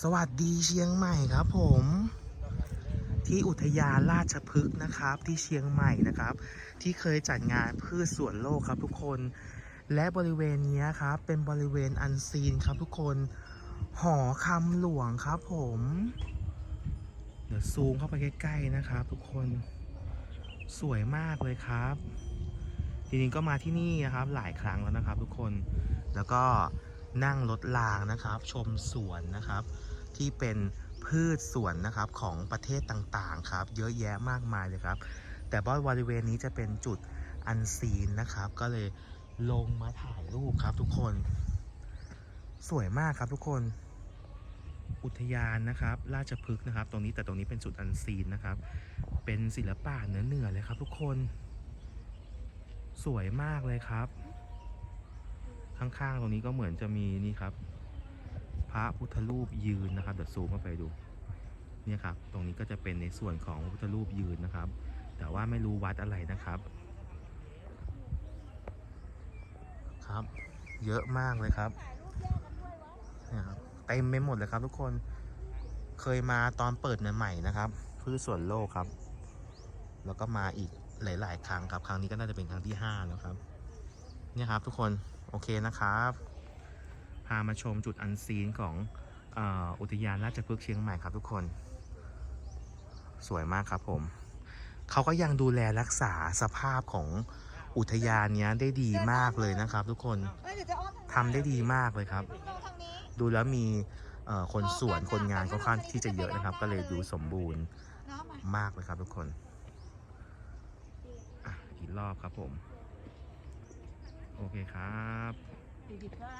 สวัสดีเชียงใหม่ครับผม ที่อุทยานราชพฤกษ์นะครับ ที่เชียงใหม่นะครับ ที่เคยจัดงานพืชสวนโลกครับทุกคน และบริเวณนี้ครับ เป็นบริเวณอันซีนครับทุกคน หอคำหลวงครับผม เดี๋ยวซูมเข้าไปใกล้ๆนะครับ ทุกคนสวยมากเลยครับจริงๆก็มาที่นี่นะครับหลายครั้งแล้วนะครับ ทุกคนแล้วก็ นั่งรถรางนะครับ ชมสวนนะครับ ที่เป็นพืชสวนนะครับของประเทศต่างๆครับ เยอะแยะมากมายเลยครับ แต่ว่าบริเวณนี้จะเป็นจุดอันซีนนะครับ ก็เลยลงมาถ่ายรูปครับทุกคน สวยมากครับทุกคนอุทยานนะครับ ราชพฤกษ์นะครับ ตรงนี้แต่ตรงนี้เป็นจุดอันซีนนะครับ เป็นศิลปะเหนือเหนือเลยครับทุกคน สวยมากเลยครับ ข้างๆ ตรงนี้ก็เหมือนจะมีนี่ครับ พระพุทธรูปยืนนะครับเดี๋ยวซูมเข้าไปดูเนี่ยครับ ตรงนี้ก็จะเป็นในส่วนของพระพุทธรูปยืนนะครับ แต่ว่าไม่รู้วัดอะไรนะครับ ครับ เยอะมากเลยครับเนี่ยครับเต็มไปหมดเลยครับ ทุกคนเคยมาตอนเปิดใหม่ๆนะครับพืชสวนโลกครับ แล้วก็มาอีกหลาย ๆ ครั้งครับ ครั้งนี้ก็น่าจะเป็นครั้งที่5แล้วครับ เนี่ยครับทุกคน โอเคนะครับ พามาชมจุดอันซีนของออุทยานราชพฤกษ์เชียงใหม่ครับทุกคน สวยมากครับผมเขาก็ยังดูแลรักษาสภาพของอุทยานเนี้ยได้ดีมากเลยนะครับ ทุกคนทำได้ดีมากเลยครับ ดูแล้วมีคนสวนคนงานค่อนข้างที่จะเยอะนะครับ ก็เลยดูสมบูรณ์มากเลยครับทุกคนอีกรอบครับผม เคครับดีดีป่ะ